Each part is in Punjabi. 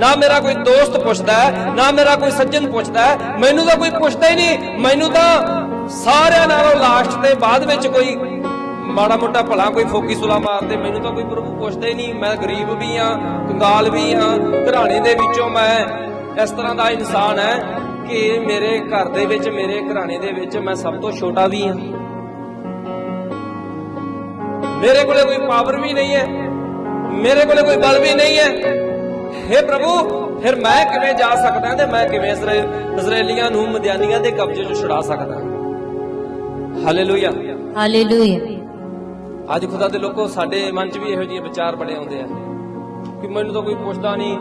ਨਾ ਮੇਰਾ ਕੋਈ ਦੋਸਤ ਪੁੱਛਦਾ ਹੈ, ਨਾ ਮੇਰਾ ਕੋਈ ਸੱਜਣ ਪੁੱਛਦਾ ਹੈ, ਮੈਨੂੰ ਤਾਂ ਕੋਈ ਪੁੱਛਦਾ ਹੀ ਨਹੀਂ। ਮੈਨੂੰ ਤਾਂ ਸਾਰਿਆਂ ਨਾਲੋਂ ਲਾਸਟ ਤੇ ਬਾਅਦ ਵਿੱਚ ਕੋਈ ਮਾੜਾ ਮੋਟਾ ਭਲਾ ਕੋਈ ਫੋਕੀ ਸੁਲਾ ਮਾਰਦੇ, ਮੈਨੂੰ ਤਾਂ ਕੋਈ ਪ੍ਰਭੂ ਪੁੱਛਦਾ ਹੀ ਨਹੀਂ। ਮੈਂ ਗਰੀਬ ਵੀ ਆ ਕੰਗਾਲ ਵੀ ਆ ਘਰਾਣੇ ਦੇ ਵਿੱਚੋਂ ਮੈਂ ਇਸ ਤਰ੍ਹਾਂ ਦਾ ਇਨਸਾਨ ਹੈ ਕਿ ਮੇਰੇ ਘਰ ਦੇ ਵਿੱਚ, ਮੇਰੇ ਘਰਾਣੇ ਦੇ ਵਿੱਚ ਮੈਂ ਸਭ ਤੋਂ ਛੋਟਾ ਵੀ ਆ ਮੇਰੇ ਕੋਲੇ ਕੋਈ ਪਾਵਰ ਵੀ ਨਹੀਂ ਹੈ, ਮੇਰੇ ਕੋਲੇ ਕੋਈ ਬਲ ਵੀ ਨਹੀਂ ਹੈ। हे ਪ੍ਰਭੂ ਫਿਰ ਮੈਂ ਕਿਵੇਂ ਜਾ ਸਕਦਾ ਤੇ ਮੈਂ ਕਿਵੇਂ ਇਜ਼ਰਾਈਲੀਆਂ ਨੂੰ ਮਦਿਆਨੀਆਂ ਦੇ ਕਬਜ਼ੇ ਚੋਂ ਛੁਡਾ ਸਕਦਾ? ਹਾਲੇਲੂਇਆ ਹਾਲੇਲੂਇਆ ਅੱਜ ਖੁਦਾ ਦੇ ਲੋਕੋ ਸਾਡੇ ਮਨ 'ਚ ਵੀ ਇਹੋ ਜਿਹੇ ਵਿਚਾਰ ਬੜੇ ਆਉਂਦੇ ਆ ਕਿ ਮੈਨੂੰ ਤਾਂ ਕੋਈ ਪੁੱਛਦਾ ਨਹੀਂ।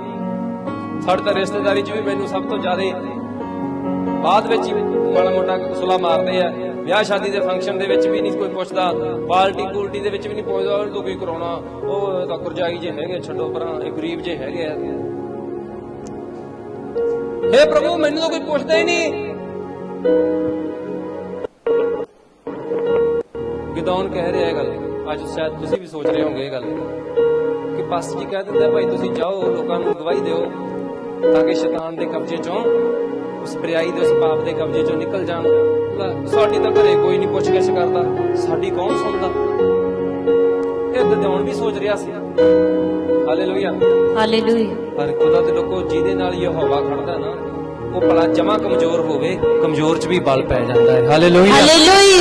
ਸਾਡੇ ਤਾਂ ਰਿਸ਼ਤੇਦਾਰੀ 'ਚ ਵੀ ਮੈਨੂੰ ਸਭ ਤੋਂ ਜ਼ਿਆਦਾ ਬਾਅਦ ਵਿੱਚ ਹੀ ਮਾੜਾ ਮੋਟਾ ਸੁਲਾ ਮਾਰਦੇ ਆ। ਵਿਆਹ ਸ਼ਾਦੀ ਦੇ ਫੰਕਸ਼ਨ ਦੇ ਵਿੱਚ ਵੀ ਨਹੀਂ ਕੋਈ ਪੁੱਛਦਾ ਪਾਰਟੀ ਪੂਲਟੀ ਦੇ ਵਿੱਚ ਵੀ ਨਹੀਂ ਪੁੱਛਦਾ ਉਹ ਤੋਂ ਕੋਈ ਕਰਾਉਣਾ ਉਹ ਤਾਂ ਕੁਰਜਾਈ ਜੇ ਹੈਗੇ ਛੱਡੋ ਪਰਾਂ ਇਹ ਗਰੀਬ ਜੇ ਹੈਗੇ ਆ। ਹੇ ਪ੍ਰਭੂ ਮੈਨੂੰ ਤਾਂ ਕੋਈ ਪੁੱਛਦਾ ਹੀ ਨਹੀਂ ਗਿਦੌਨ ਕਹਿ ਰਿਹਾ ਇਹ ਗੱਲ ਅੱਜ ਸ਼ਾਇਦ ਤੁਸੀਂ ਵੀ ਸੋਚ ਰਹੇ ਹੋਗੇ ਇਹ ਗੱਲ ਕਿ ਪਾਸਟਰ ਜੀ ਕਹਿ ਦਿੰਦਾ ਭਾਈ ਤੁਸੀਂ ਜਾਓ ਲੋਕਾਂ ਨੂੰ ਗਵਾਹੀ ਦਿਓ ਤਾਂ ਕਿ ਸ਼ੈਤਾਨ ਦੇ ਕਬਜ਼ੇ ਚੋਂ ਉਸ ਬਰਿਆਈ ਦੇ ਉਸ ਪਾਪ ਦੇ ਕਬਜ਼ੇ ਚੋਂ ਨਿਕਲ ਜਾਣ ਸਾਡੀ ਤਾਂ ਘਰੇ ਕੋਈ ਨਹੀਂ ਪੁੱਛ ਗਿੱਛ ਕਰਦਾ ਸਾਡੀ ਕੌਣ ਸੁਣਦਾ ਇਹ ਗਿਦੌਨ ਵੀ ਸੋਚ ਰਿਹਾ ਸੀ। ਹਾਲੇਲੂਇਆ ਹਾਲੇਲੂਇਆ ਪਰ ਖੁਦਾ ਦੇ ਲੋਕੋ ਜਿਹਦੇ ਨਾਲ ਯਹੋਵਾ ਖੜਦਾ ਨਾ ਉਹ ਭਲਾ ਜਮਾ ਕਮਜ਼ੋਰ ਹੋਵੇ ਕਮਜ਼ੋਰ 'ਚ ਵੀ ਬਲ ਪੈ ਜਾਂਦਾ ਹੈ। Hallelujah hallelujah